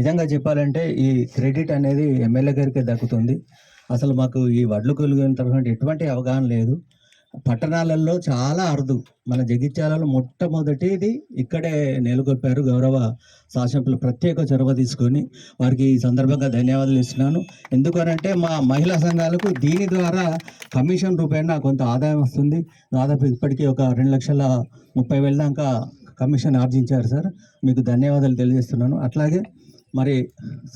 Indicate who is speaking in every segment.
Speaker 1: నిజంగా చెప్పాలంటే ఈ క్రెడిట్ అనేది ఎమ్మెల్యే గారికే దక్కుతుంది. అసలు మాకు ఈ వడ్లు కొలుగున ఎటువంటి అవగాహన లేదు. పట్టణాలలో చాలా అరుదు. మన జగిత్యాలలో మొట్టమొదటిది ఇక్కడే నెలకొల్పారు గౌరవ శాసనసభ్యులు ప్రత్యేక చొరవ తీసుకొని వారికి ఈ సందర్భంగా ధన్యవాదాలు ఇస్తున్నాను. ఎందుకనంటే మా మహిళా సంఘాలకు దీని ద్వారా కమిషన్ రూపేణా కొంత ఆదాయం వస్తుంది. దాదాపు ఇప్పటికీ ఒక రెండు లక్షల ముప్పై వేల దాకా కమిషన్ ఆర్జించారు సార్. మీకు ధన్యవాదాలు తెలియజేస్తున్నాను. అట్లాగే మరి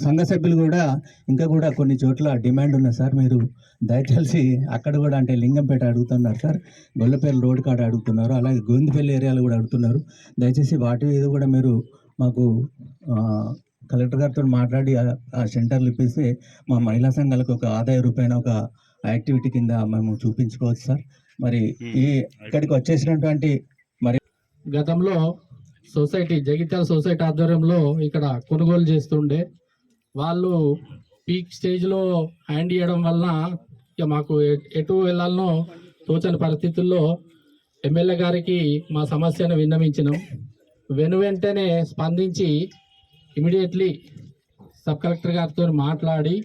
Speaker 1: సంఘ సభ్యులు కూడా ఇంకా కూడా కొన్ని చోట్ల డిమాండ్ ఉన్నది సార్. మీరు దయచేసి అక్కడ కూడా అంటే లింగంపేట అడుగుతున్నారు సార్. గొల్లపల్లి రోడ్ కాడ అడుగుతున్నారు. అలాగే గోవిందపల్లి ఏరియాలో కూడా అడుగుతున్నారు. దయచేసి వాటి మీద కూడా మీరు మాకు కలెక్టర్ గారితో మాట్లాడి ఆ- సెంటర్లు ఇప్పిస్తే మా మహిళా సంఘాలకు ఒక ఆదాయ రూపాయన ఒక యాక్టివిటీ కింద మేము చూపించుకోవచ్చు సార్. మరి ఈ ఇక్కడికి వచ్చేసినటువంటి
Speaker 2: గతంలో సొసైటీ జగిత్యాల సొసైటీ ఆధ్వర్యంలో ఇక్కడ కొనుగోలు చేస్తుండే. వాళ్ళు పీక్ స్టేజ్లో హ్యాండ్ ఇవ్వడం వలన ఇక మాకు ఎటు వెళ్ళాలనో తోచని పరిస్థితుల్లో ఎమ్మెల్యే గారికి మా సమస్యను విన్నవించినాం. వెను వెంటనే స్పందించి ఇమీడియట్లీ సబ్ కలెక్టర్ గారితో మాట్లాడి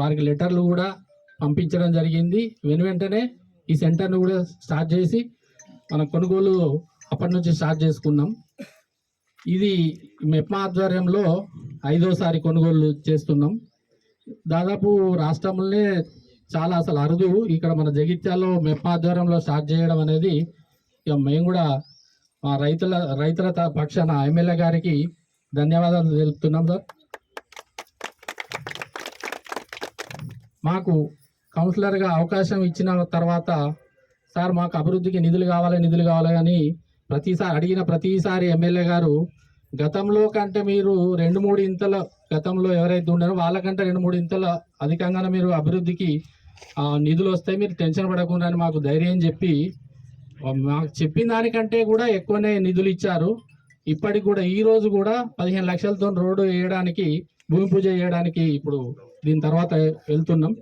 Speaker 2: వారికి లెటర్లు కూడా పంపించడం జరిగింది. వెను వెంటనే ఈ సెంటర్ను కూడా స్టార్ట్ చేసి మన కొనుగోలు అప్పటి నుంచి స్టార్ట్ చేసుకున్నాం. ఇది మెప్మా ఆధ్వర్యంలో ఐదోసారి కొనుగోలు చేస్తున్నాం. దాదాపు రాష్ట్రంలోనే చాలా అసలు అరుదు ఇక్కడ మన జగిత్యాల్లో మెప్మా ఆధ్వర్యంలో స్టార్ట్ చేయడం అనేది ఇక మేము కూడా మా రైతుల రైతుల పక్షాన ఎమ్మెల్యే గారికి ధన్యవాదాలు తెలుపుతున్నాం సార్. మాకు కౌన్సిలర్గా అవకాశం ఇచ్చిన తర్వాత సార్ మాకు అభివృద్ధికి నిధులు కావాలి నిధులు కావాలి అని ప్రతిసారి అడిగిన ప్రతిసారి ఎమ్మెల్యే గారు గతంలో కంటే మీరు రెండు మూడు ఇంతల గతంలో ఎవరైతే ఉన్నారో వాళ్ళకంటే రెండు మూడు ఇంతల అధికంగానే మీరు అభివృద్ధికి నిధులు వస్తాయి మీరు టెన్షన్ పడకుండా అని మాకు ధైర్యం చెప్పి మాకు చెప్పిన దానికంటే కూడా ఎక్కువనే నిధులు ఇచ్చారు. ఇప్పటికి కూడా ఈ రోజు కూడా పదిహేను లక్షలతో రోడ్డు వేయడానికి భూమి పూజ చేయడానికి ఇప్పుడు దీని తర్వాత వెళ్తున్నాం.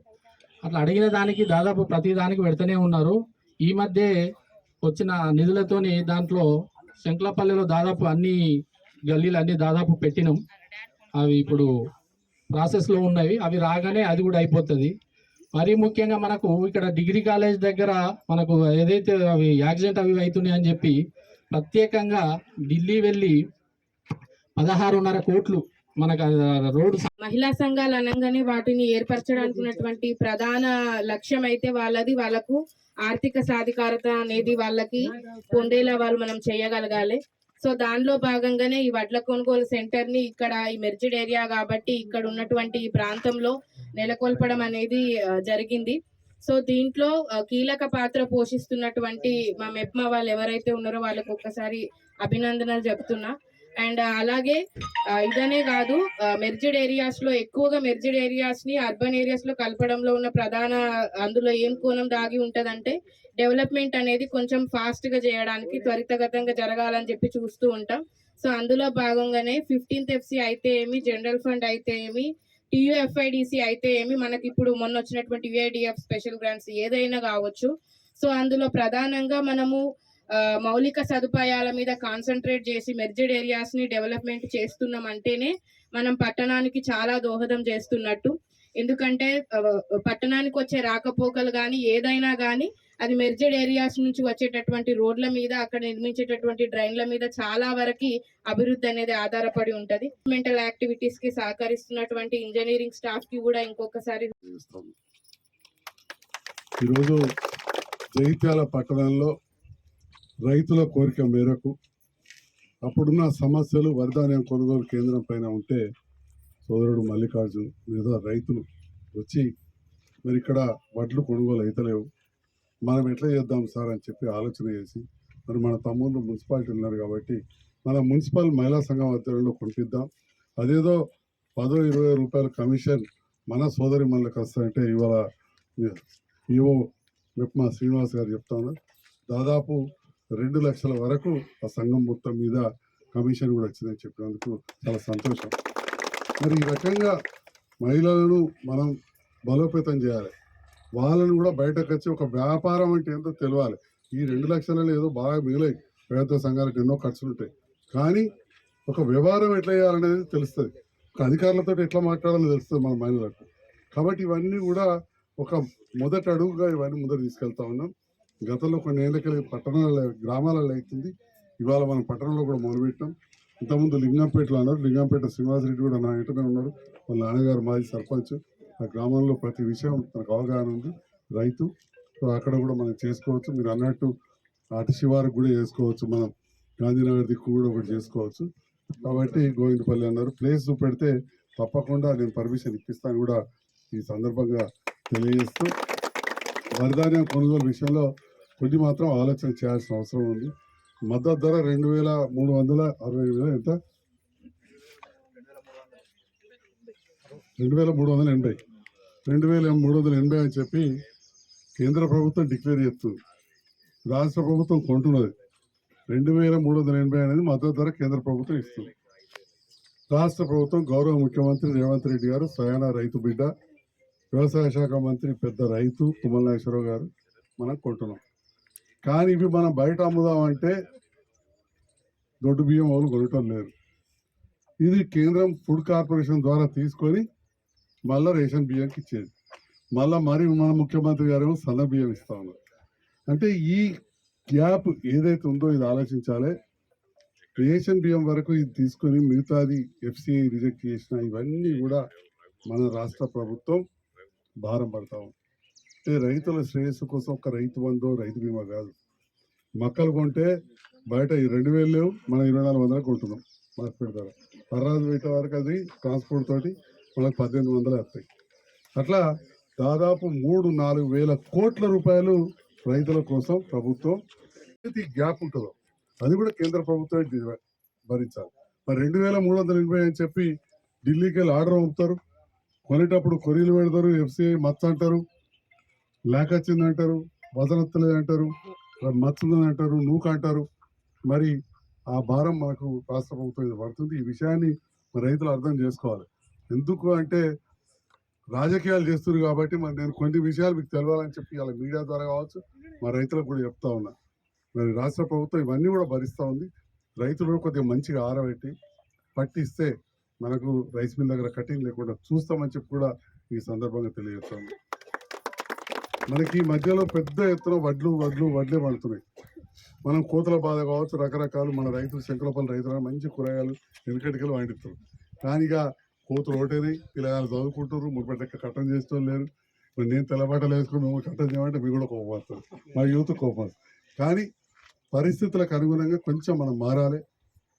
Speaker 2: అట్లా అడిగిన దానికి దాదాపు ప్రతి దానికి పెడుతూనే ఉన్నారు. ఈ మధ్య వచ్చిన నిధులతోని దాంట్లో శంకలపల్లిలో దాదాపు అన్ని గల్లీలు అన్ని దాదాపు పెట్టినాం. అవి ఇప్పుడు ప్రాసెస్లో ఉన్నవి. అవి రాగానే అది కూడా అయిపోతుంది. మరీ ముఖ్యంగా మనకు ఇక్కడ డిగ్రీ కాలేజ్ దగ్గర మనకు ఏదైతే అవి యాక్సిడెంట్ అవి అవుతున్నాయని అని చెప్పి ప్రత్యేకంగా ఢిల్లీ వెళ్ళి పదహారున్నర కోట్లు మనకు రోడ్డు
Speaker 3: మహిళా సంఘాలు అనగానే వాటిని ఏర్పరచడానికి ఉన్నటువంటి ప్రధాన లక్ష్యం అయితే వాళ్ళది. వాళ్ళకు ఆర్థిక సాధికారత అనేది వాళ్ళకి పొందేలా వాళ్ళు మనం చేయగలగాలి. సో దానిలో భాగంగానే ఈ వడ్ల కొనుగోలు సెంటర్ని ఇక్కడ ఈ మెర్జిడ్ ఏరియా కాబట్టి ఇక్కడ ఉన్నటువంటి ఈ ప్రాంతంలో నెలకొల్పడం అనేది జరిగింది. సో దీంట్లో కీలక పాత్ర పోషిస్తున్నటువంటి మా మెప్మా వాళ్ళు ఎవరైతే ఉన్నారో వాళ్ళకు ఒక్కసారి అభినందనలు చెప్తున్నా అండ్ అలాగే ఇదనే కాదు మెర్జిడ్ ఏరియాస్లో ఎక్కువగా మెర్జిడ్ ఏరియాస్ని అర్బన్ ఏరియాస్లో కలపడంలో ఉన్న ప్రధాన అందులో ఏం కోణం దాగి ఉంటదంటే డెవలప్మెంట్ అనేది కొంచెం ఫాస్ట్గా చేయడానికి త్వరితగతంగా జరగాలని చెప్పి చూస్తూ ఉంటాం. సో అందులో భాగంగానే ఫిఫ్టీన్త్ ఎఫ్సి అయితే ఏమి జనరల్ ఫండ్ అయితే ఏమి టీయూఎఫ్ఐడిసి అయితే ఏమి మనకి ఇప్పుడు మొన్న వచ్చినటువంటి యుఐడిఎఫ్ స్పెషల్ గ్రాంట్స్ ఏదైనా కావచ్చు. సో అందులో ప్రధానంగా మనము మౌలిక సదుపాయాల మీద కాన్సన్ట్రేట్ చేసి మెర్జెడ్ ఏరియాస్ని డెవలప్మెంట్ చేస్తున్నాం అంటేనే మనం పట్టణానికి చాలా దోహదం చేస్తున్నట్టు. ఎందుకంటే పట్టణానికి వచ్చే రాకపోకలు కానీ ఏదైనా కానీ అది మెర్జెడ్ ఏరియాస్ నుంచి వచ్చేటటువంటి రోడ్ల మీద అక్కడ నిర్మించేటటువంటి డ్రైన్ల మీద చాలా వరకు అభివృద్ధి అనేది ఆధారపడి ఉంటది. మెంటల్ యాక్టివిటీస్కి సహకరిస్తున్నటువంటి ఇంజనీరింగ్ స్టాఫ్కి కూడా ఇంకొకసారి
Speaker 4: ఈరోజు జగిత్యాల పట్టణంలో రైతుల కోరిక మేరకు అప్పుడున్న సమస్యలు వరదాన్యం కొనుగోలు కేంద్రం పైన ఉంటే సోదరుడు మల్లికార్జున్ మీద రైతులు వచ్చి మరి ఇక్కడ వడ్లు కొనుగోలు అవుతలేవు మనం ఎట్లా చేద్దాం సార్? అని చెప్పి ఆలోచన చేసి మరి మన తమ్ముళ్ళు మున్సిపాలిటీ ఉన్నారు కాబట్టి మన మున్సిపల్ మహిళా సంఘం ఆధ్వర్యంలో కొనిపిద్దాం. అదేదో పదో ఇరవై రూపాయల కమిషన్ మన సోదరి మనకు వస్తాయంటే ఇవాళ ఈవో విప్మా శ్రీనివాస్ గారు చెప్తా ఉన్నారు దాదాపు రెండు లక్షల వరకు ఆ సంఘం మొత్తం మీద కమిషన్ కూడా వచ్చిందని చెప్పినందుకు చాలా సంతోషం. మరి ఈ రకంగా మహిళలను మనం బలోపేతం చేయాలి. వాళ్ళను కూడా బయటకు వచ్చి ఒక వ్యాపారం అంటే ఏంటో తెలియాలి ఈ రెండు లక్షలలో ఏదో బాగా మిగిలాయి. పేద సంఘాలకు ఎన్నో ఖర్చులు ఉంటాయి. కానీ ఒక వ్యవహారం ఎట్లా చేయాలనేది తెలుస్తుంది. ఒక అధికారులతో ఎట్లా మాట్లాడాలో తెలుస్తుంది మన మహిళలకు. కాబట్టి ఇవన్నీ కూడా ఒక మొదటి అడుగుగా ఇవన్నీ ముందర తీసుకెళ్తా ఉన్నాం. గతంలో కొన్ని ఏళ్ళకెళ్ళి పట్టణాల గ్రామాలలో అవుతుంది ఇవాళ మనం పట్టణంలో కూడా మొదలుపెట్టాం. ఇంతకుముందు లింగంపేటలో అన్నారు. లింగంపేట శ్రీనివాసరెడ్డి కూడా నా ఇంటనే ఉన్నాడు. వాళ్ళ నాన్నగారు మాజీ సర్పంచ్. ఆ గ్రామంలో ప్రతి విషయం తనకు అవగాహన ఉంది. రైతు. సో అక్కడ కూడా మనం చేసుకోవచ్చు. మీరు అన్నట్టు అటు శివారికి కూడా చేసుకోవచ్చు. మనం గాంధీనగర్ దిక్కు కూడా ఒకటి చేసుకోవచ్చు. కాబట్టి గోవిందపల్లి అన్నారు. ప్లేస్ పెడితే తప్పకుండా నేను పర్మిషన్ ఇప్పిస్తాను కూడా ఈ సందర్భంగా తెలియజేస్తూ. వరిధాన్యం కొనుగోలు విషయంలో కొన్ని మాత్రం ఆలోచన చేయాల్సిన అవసరం ఉంది. మద్దతు ధర రెండు వేల మూడు వందల అరవై వేల ఎంత? రెండు వేల మూడు వందల ఎనభై. రెండు వేల మూడు వందల ఎనభై అని చెప్పి కేంద్ర ప్రభుత్వం డిక్లేర్ చేస్తుంది రాష్ట్ర ప్రభుత్వం కొంటున్నది. రెండు వేల మూడు వందల ఎనభై అనేది మద్దతు ధర కేంద్ర ప్రభుత్వం ఇస్తుంది. రాష్ట్ర ప్రభుత్వం గౌరవ ముఖ్యమంత్రి రేవంత్ రెడ్డి గారు స్వయాన రైతు బిడ్డ వ్యవసాయ శాఖ మంత్రి పెద్ద రైతు తుమ్మల నాగేశ్వరరావు గారు మనం కొంటున్నాం. కానీ ఇవి మనం బయట అమ్ముదామంటే దొడ్డు బియ్యం వాళ్ళు కొనటం లేరు. ఇది కేంద్రం ఫుడ్ కార్పొరేషన్ ద్వారా తీసుకొని మళ్ళా రేషన్ బియ్యంకి ఇచ్చేది. మళ్ళా మరి మన ముఖ్యమంత్రి గారేమో సన్న బియ్యం ఇస్తా ఉన్నారు. అంటే ఈ గ్యాప్ ఏదైతే ఉందో ఇది ఆలోచించాలి. రేషన్ బియ్యం వరకు ఇది తీసుకొని మిగతాది ఎఫ్సిఐ రిజెక్ట్ చేసిన ఇవన్నీ కూడా మన రాష్ట్ర ప్రభుత్వం భారం పడతాం అంటే రైతుల శ్రేయస్సు కోసం ఒక రైతు బంధు రైతు బీమా కాదు. మొక్కలు కొంటే బయట ఈ రెండు వేలు లేవు మనం ఇరవై నాలుగు వందలకు కొంటున్నాం. మార్కెట్ ధర పర్రాజు పెట్టే వరకు అది ట్రాన్స్పోర్ట్ తోటి మనకు పద్దెనిమిది వందలు వస్తాయి. అట్లా దాదాపు మూడు నాలుగు వేల కోట్ల రూపాయలు రైతుల కోసం ప్రభుత్వం ఏది గ్యాప్ ఉంటుందో అది కూడా కేంద్ర ప్రభుత్వం భరించాలి. మరి రెండు వేల మూడు వందల ఎనభై అని చెప్పి ఢిల్లీకి వెళ్ళి ఆర్డర్ పంపుతారు. కొనేటప్పుడు కొరీలు పెడతారు ఎఫ్సిఐ మచ్చ అంటారు. లేక వచ్చింది అంటారు వదనత్తలేదు అంటారు మచ్చుందని అంటారు నూక అంటారు మరి ఆ భారం మనకు రాష్ట్ర ప్రభుత్వం మీద పడుతుంది. ఈ విషయాన్ని రైతులు అర్థం చేసుకోవాలి. ఎందుకు అంటే రాజకీయాలు చేస్తున్నారు కాబట్టి మరి నేను కొన్ని విషయాలు మీకు తెలవాలని చెప్పి అలా మీడియా ద్వారా కావచ్చు మా రైతులకు కూడా చెప్తా ఉన్నా. మరి రాష్ట్ర ప్రభుత్వం ఇవన్నీ కూడా భరిస్తూ ఉంది. రైతులు కూడా కొద్దిగా మంచిగా ఆరబెట్టి పట్టిస్తే మనకు రైస్ మిల్ దగ్గర కటింగ్ లేకుండా చూస్తామని చెప్పి కూడా ఈ సందర్భంగా తెలియజేస్తాను మనకి ఈ మధ్యలో పెద్ద ఎత్తున వడ్లు వడ్లు వడ్లే పడుతున్నాయి. మనం కోతల బాధ కావచ్చు రకరకాలు మన రైతులు శంకరపల్లి రైతులు మంచి కూరగాయలు వెనుకటికలు వండిస్తారు కానీ ఇక కోతులు ఒకటేనాయి పిల్లగాలు చదువుకుంటారు మురిపెట్టక కట్టం చేస్తూ లేరు. నేను తెల్లబాటలు వేసుకుని మేము కట్టం చేయమంటే మీకు కూడా కోపం మా యూత్ కోపం కానీ పరిస్థితులకు అనుగుణంగా కొంచెం మనం మారాలి.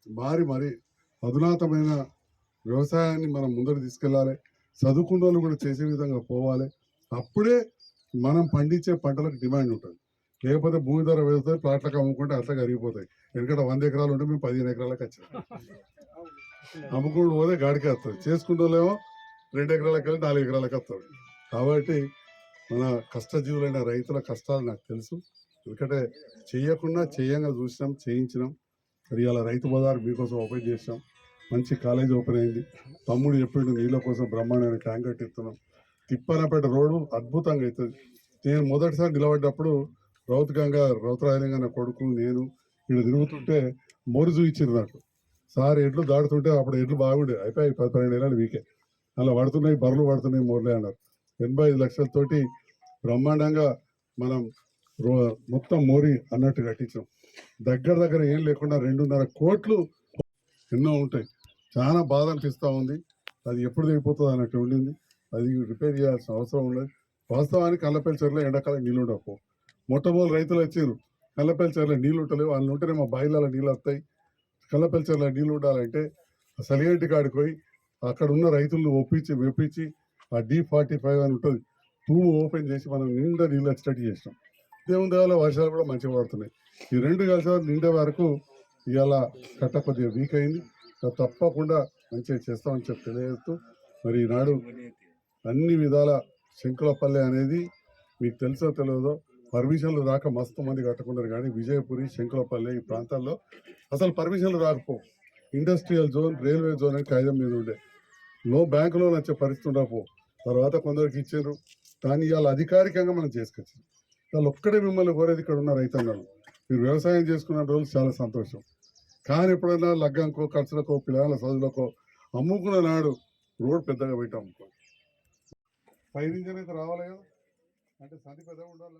Speaker 4: మారి మరి అధునాతమైన వ్యవసాయాన్ని మనం ముందరు తీసుకెళ్ళాలి. చదువుకున్న వాళ్ళు కూడా చేసే విధంగా పోవాలి. అప్పుడే మనం పండించే పంటలకు డిమాండ్ ఉంటుంది. లేకపోతే భూమి ధర వెళ్తే ప్లాట్లకు అమ్ముకుంటే అట్లా కరిగిపోతాయి. ఎందుకంటే వంద ఎకరాలు ఉంటే మేము పదిహేను ఎకరాలకు వచ్చాం. అమ్ముకుంటూ పోతే గాడికి వస్తుంది చేసుకుంటూలేమో రెండు ఎకరాలకు వెళ్ళి నాలుగు ఎకరాలకు వస్తాడు కాబట్టి మన కష్టజీవులైన రైతుల కష్టాలు నాకు తెలుసు. ఎందుకంటే చేయకుండా చేయంగా చూసినాం చేయించినాం. మరి ఇలా రైతు బజార్ మీకోసం ఓపెన్ చేసినాం. మంచి కాలేజ్ ఓపెన్ అయింది. తమ్ముడు చెప్పిండు నీళ్ళ కోసం బ్రహ్మాండమైన ట్యాంక్ కట్టిస్తున్నాం తిప్పనపేట రోడ్డు అద్భుతంగా అవుతుంది. నేను మొదటిసారి నిలబడ్డప్పుడు రౌత్ గంగ రౌతరాయలింగ నా కొడుకు నేను ఇక్కడ తిరుగుతుంటే మోరు చూయించారు నాకు. సార్ ఎడ్లు దాడుతుంటే అప్పుడు ఎడ్లు బాగుండే. అయిపోయి పది పన్నెండు ఏళ్ళు వీకే. అలా పడుతున్నాయి బర్రెలు పడుతున్నాయి మోర్లే అన్నారు. ఎనభై ఐదు లక్షలతోటి బ్రహ్మాండంగా మనం రో- మొత్తం మోరి అన్నట్టు కట్టించాం. దగ్గర దగ్గర ఏం లేకుండా రెండున్నర కోట్లు ఎన్నో ఉంటాయి. చాలా బాధ అనిపిస్తూ ఉంది. అది ఎప్పుడు దిగిపోతుంది అన్నట్టు ఉండింది. అది రిపేర్ చేయాల్సిన అవసరం ఉండదు. వాస్తవానికి కల్లపల్లి చెరువులో ఎండాకాలం నీళ్ళు ఉండవు మొట్టమొదటి రైతులు వచ్చారు. కల్లపల్లి చెరువులో నీళ్ళు ఉంటలేవు వాళ్ళు ఉంటేనే మా బాయిలలో నీళ్ళు వస్తాయి కల్లపల్లి చెరువులో నీళ్ళు ఉండాలంటే సలిగంటి కాడికి పోయి అక్కడ ఉన్న రైతులను ఒప్పించి మెప్పించి ఆ డి ఫార్టీ ఫైవ్ అని ఉంటుంది. తూము ఓపెన్ చేసి మనం నిండా నీళ్ళు వచ్చేటట్టు చేసినాం. దేవుని దేవాల వర్షాలు కూడా మంచిగా పడుతున్నాయి. ఈ రెండు కలిసి నిండే వరకు ఇవాళ కట్ట కొద్దిగా వీక్ అయింది. తప్పకుండా మంచిగా చేస్తామని చెప్పి తెలియజేస్తూ మరి ఈనాడు అన్ని విధాల శంకులపల్లె అనేది మీకు తెలుసో తెలియదో పర్మిషన్లు రాక మస్తు మంది కట్టుకున్నారు కానీ విజయపురి శంకులపల్లె ఈ ప్రాంతాల్లో అసలు పర్మిషన్లు రాకపో. ఇండస్ట్రియల్ జోన్ రైల్వే జోన్ అని కాగితం మీద ఉండే. లో బ్యాంకులో నచ్చే వచ్చే పరిస్థితి ఉండకపో. తర్వాత కొందరికి ఇచ్చారు. దాన్ని ఇవాళ అధికారికంగా మనం చేసుకొచ్చాం. వాళ్ళు ఒక్కడే మిమ్మల్ని కోరేది ఇక్కడ ఉన్న రైతన్నలు మీరు వ్యవసాయం చేసుకున్న రోజులు చాలా సంతోషం. కానీ ఎప్పుడైనా లగ్గంకో ఖర్చులకో పిల్లల చదువులకో అమ్ముకున్న నాడు రోడ్ పెద్దగా పెట్టాం ఫైవ్ ఇంజన్ అయితే రావాలి కదా. అంటే సంధి పెద్దగా ఉండాలి